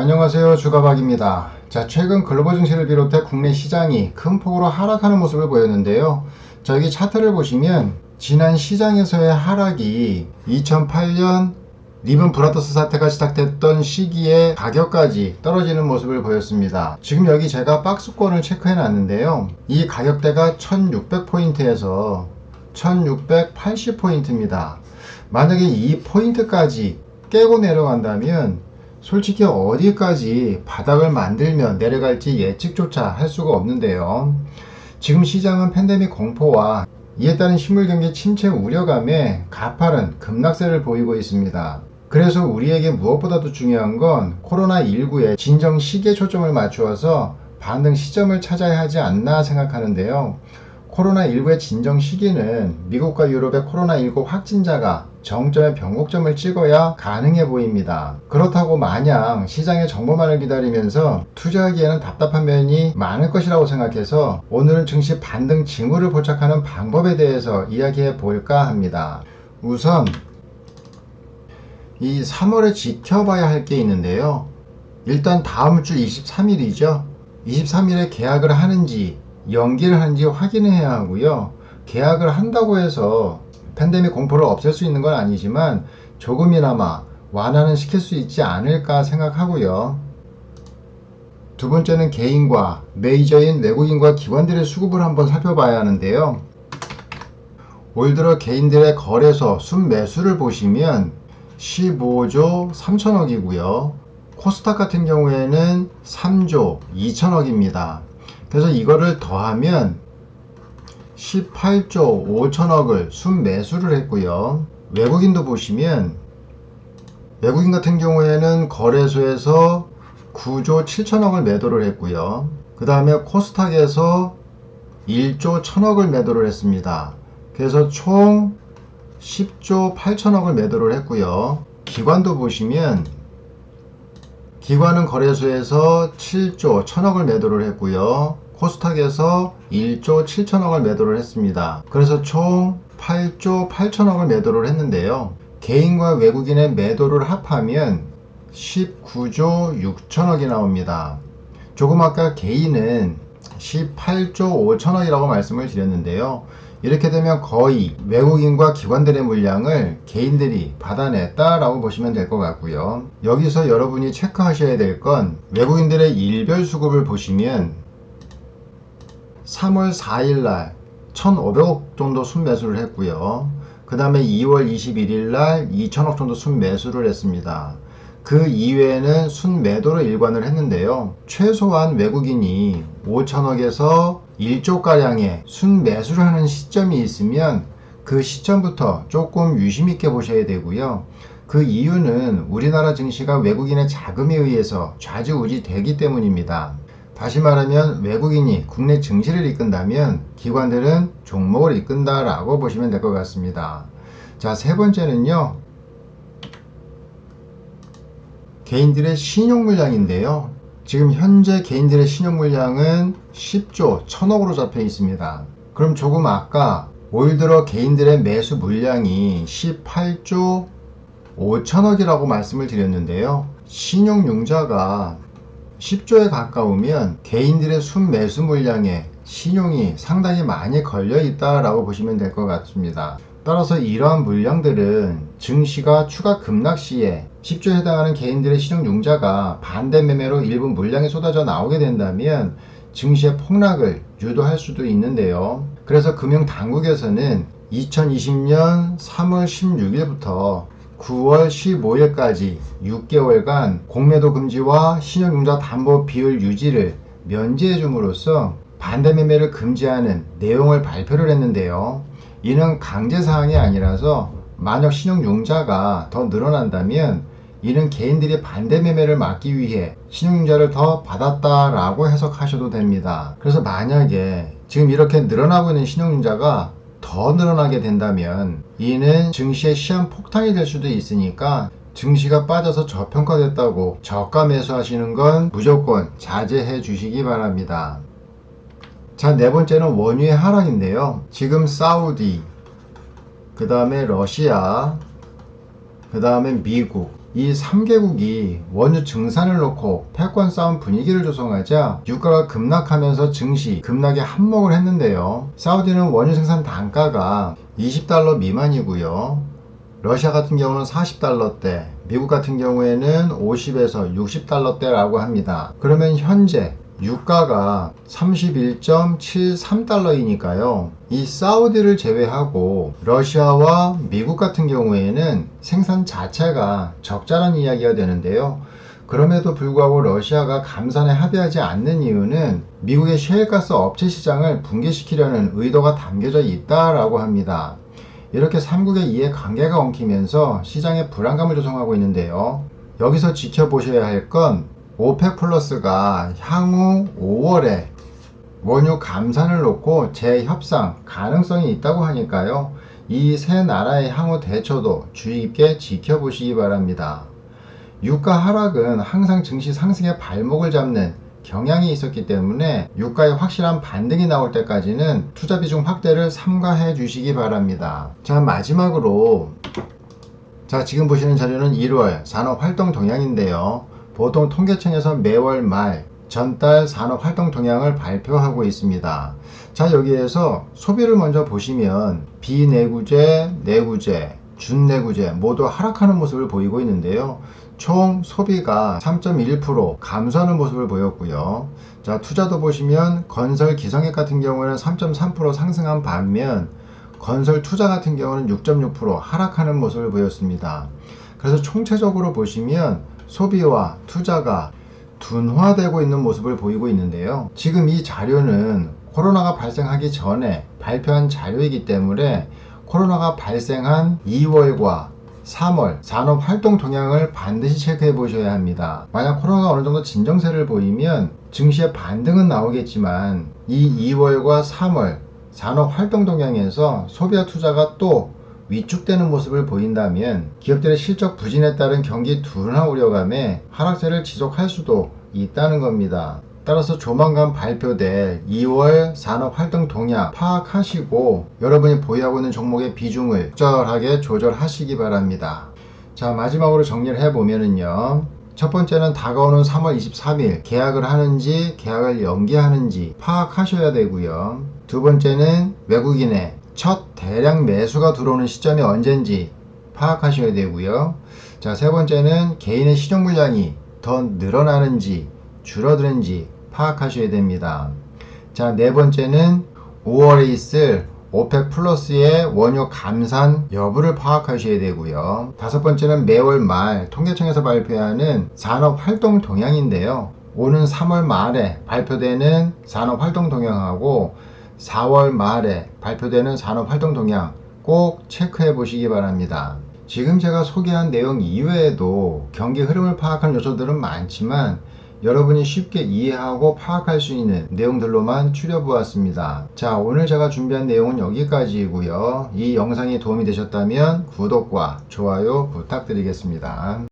안녕하세요 주가박입니다. 자 최근 글로벌 증시를 비롯해 국내 시장이 큰 폭으로 하락하는 모습을 보였는데요. 자 여기 차트를 보시면 지난 시장에서의 하락이 2008년 리븐 브라더스 사태가 시작됐던 시기에 가격까지 떨어지는 모습을 보였습니다. 지금 여기 제가 박스권을 체크해 놨는데요. 이 가격대가 1600포인트에서 1680포인트입니다. 만약에 이 포인트까지 깨고 내려간다면 솔직히 어디까지 바닥을 만들면 내려갈지 예측조차 할 수가 없는데요. 지금 시장은 팬데믹 공포와 이에 따른 식물 경기 침체 우려감에 가파른 급락세를 보이고 있습니다. 그래서 우리에게 무엇보다도 중요한 건 코로나19의 진정 시기에 초점을 맞추어서 반등 시점을 찾아야 하지 않나 생각하는데요. 코로나19의 진정 시기는 미국과 유럽의 코로나19 확진자가 정점의 변곡점을 찍어야 가능해 보입니다. 그렇다고 마냥 시장의 정보만을 기다리면서 투자하기에는 답답한 면이 많을 것이라고 생각해서 오늘은 증시 반등 징후를 포착하는 방법에 대해서 이야기해 볼까 합니다. 우선 이 3월에 지켜봐야 할 게 있는데요. 일단 다음 주 23일이죠. 23일에 계약을 하는지 연기를 하는지 확인을 해야 하고요. 계약을 한다고 해서 팬데믹 공포를 없앨 수 있는 건 아니지만 조금이나마 완화는 시킬 수 있지 않을까 생각하고요. 두 번째는 개인과 메이저인 외국인과 기관들의 수급을 한번 살펴봐야 하는데요. 올 들어 개인들의 거래소 순매수를 보시면 15조 3천억이고요. 코스닥 같은 경우에는 3조 2천억입니다. 그래서 이거를 더하면 18조 5천억을 순매수를 했고요. 외국인도 보시면 외국인 같은 경우에는 거래소에서 9조 7천억을 매도를 했고요. 그 다음에 코스닥에서 1조 1천억을 매도를 했습니다. 그래서 총 10조 8천억을 매도를 했고요. 기관도 보시면 기관은 거래소에서 7조 1000억을 매도를 했고요. 코스닥에서 1조 7천억을 매도를 했습니다. 그래서 총 8조 8천억을 매도를 했는데요. 개인과 외국인의 매도를 합하면 19조 6천억이 나옵니다. 조금 아까 개인은 18조 5천억이라고 말씀을 드렸는데요. 이렇게 되면 거의 외국인과 기관들의 물량을 개인들이 받아냈다라고 보시면 될 것 같고요. 여기서 여러분이 체크하셔야 될 건 외국인들의 일별 수급을 보시면 3월 4일 날 1,500억 정도 순매수를 했고요. 그 다음에 2월 21일 날 2천억 정도 순매수를 했습니다. 그 이외에는 순매도로 일관을 했는데요. 최소한 외국인이 5천억에서 1조가량의 순매수를 하는 시점이 있으면 그 시점부터 조금 유심있게 보셔야 되고요. 그 이유는 우리나라 증시가 외국인의 자금에 의해서 좌지우지 되기 때문입니다. 다시 말하면 외국인이 국내 증시를 이끈다면 기관들은 종목을 이끈다라고 보시면 될 것 같습니다. 자, 세 번째는요. 개인들의 신용 물량인데요. 지금 현재 개인들의 신용 물량은 10조 1000억으로 잡혀 있습니다. 그럼 조금 아까 올 들어 개인들의 매수 물량이 18조 5천억이라고 말씀을 드렸는데요. 신용융자가 10조에 가까우면 개인들의 순매수 물량에 신용이 상당히 많이 걸려 있다라고 보시면 될 것 같습니다. 따라서 이러한 물량들은 증시가 추가 급락 시에 10조에 해당하는 개인들의 신용융자가 반대 매매로 일부 물량이 쏟아져 나오게 된다면 증시의 폭락을 유도할 수도 있는데요. 그래서 금융당국에서는 2020년 3월 16일부터 9월 15일까지 6개월간 공매도 금지와 신용융자 담보 비율 유지를 면제해 줌으로써 반대 매매를 금지하는 내용을 발표를 했는데요. 이는 강제 사항이 아니라서 만약 신용융자가 더 늘어난다면 이는 개인들이 반대 매매를 막기 위해 신용융자를 더 받았다라고 해석하셔도 됩니다. 그래서 만약에 지금 이렇게 늘어나고 있는 신용융자가 더 늘어나게 된다면 이는 증시의 시한 폭탄이 될 수도 있으니까 증시가 빠져서 저평가됐다고 저가 매수하시는 건 무조건 자제해 주시기 바랍니다. 자, 네 번째는 원유의 하락인데요. 지금 사우디, 그 다음에 러시아, 그 다음에 미국, 이 3개국이 원유 증산을 놓고 패권 싸움 분위기를 조성하자 유가가 급락하면서 증시 급락에 한몫을 했는데요. 사우디는 원유 생산 단가가 20달러 미만이고요. 러시아 같은 경우는 40달러대, 미국 같은 경우에는 50에서 60달러대라고 합니다. 그러면 현재 유가가 31.73달러이니까요. 이 사우디를 제외하고 러시아와 미국 같은 경우에는 생산 자체가 적자란 이야기가 되는데요. 그럼에도 불구하고 러시아가 감산에 합의하지 않는 이유는 미국의 셰일가스 업체 시장을 붕괴시키려는 의도가 담겨져 있다라고 합니다. 이렇게 3국의 이해 관계가 엉키면서 시장에 불안감을 조성하고 있는데요. 여기서 지켜보셔야 할 건 오펙 플러스가 향후 5월에 원유 감산을 놓고 재협상 가능성이 있다고 하니까요. 이 세 나라의 향후 대처도 주의 깊게 지켜보시기 바랍니다. 유가 하락은 항상 증시 상승의 발목을 잡는 경향이 있었기 때문에 유가의 확실한 반등이 나올 때까지는 투자 비중 확대를 삼가해 주시기 바랍니다. 자, 마지막으로 자, 지금 보시는 자료는 1월 산업 활동 동향인데요. 보통 통계청에서 매월 말 전달 산업 활동 동향을 발표하고 있습니다. 자, 여기에서 소비를 먼저 보시면 비내구재, 내구재, 준내구재 모두 하락하는 모습을 보이고 있는데요. 총 소비가 3.1% 감소하는 모습을 보였고요. 자, 투자도 보시면 건설 기성액 같은 경우는 3.3% 상승한 반면 건설 투자 같은 경우는 6.6% 하락하는 모습을 보였습니다. 그래서 총체적으로 보시면 소비와 투자가 둔화되고 있는 모습을 보이고 있는데요. 지금 이 자료는 코로나가 발생하기 전에 발표한 자료이기 때문에 코로나가 발생한 2월과 3월 산업 활동 동향을 반드시 체크해 보셔야 합니다. 만약 코로나가 어느 정도 진정세를 보이면 증시의 반등은 나오겠지만 이 2월과 3월 산업 활동 동향에서 소비와 투자가 또 위축되는 모습을 보인다면 기업들의 실적 부진에 따른 경기 둔화 우려감에 하락세를 지속할 수도 있다는 겁니다. 따라서 조만간 발표될 2월 산업활동 동향 파악하시고 여러분이 보유하고 있는 종목의 비중을 적절하게 조절하시기 바랍니다. 자 마지막으로 정리를 해보면은요. 첫 번째는 다가오는 3월 23일 계약을 하는지 계약을 연기하는지 파악하셔야 되고요. 두 번째는 외국인의 첫 대량 매수가 들어오는 시점이 언젠지 파악하셔야 되고요. 자, 세 번째는 개인의 실용 물량이 더 늘어나는지 줄어드는지 파악하셔야 됩니다. 자, 네 번째는 5월에 있을 오펙 플러스의 원유 감산 여부를 파악하셔야 되고요. 다섯 번째는 매월 말 통계청에서 발표하는 산업 활동 동향인데요. 오는 3월 말에 발표되는 산업 활동 동향하고 4월 말에 발표되는 산업 활동 동향 꼭 체크해 보시기 바랍니다. 지금 제가 소개한 내용 이외에도 경기 흐름을 파악하는 요소들은 많지만 여러분이 쉽게 이해하고 파악할 수 있는 내용들로만 추려보았습니다. 자, 오늘 제가 준비한 내용은 여기까지이고요. 이 영상이 도움이 되셨다면 구독과 좋아요 부탁드리겠습니다.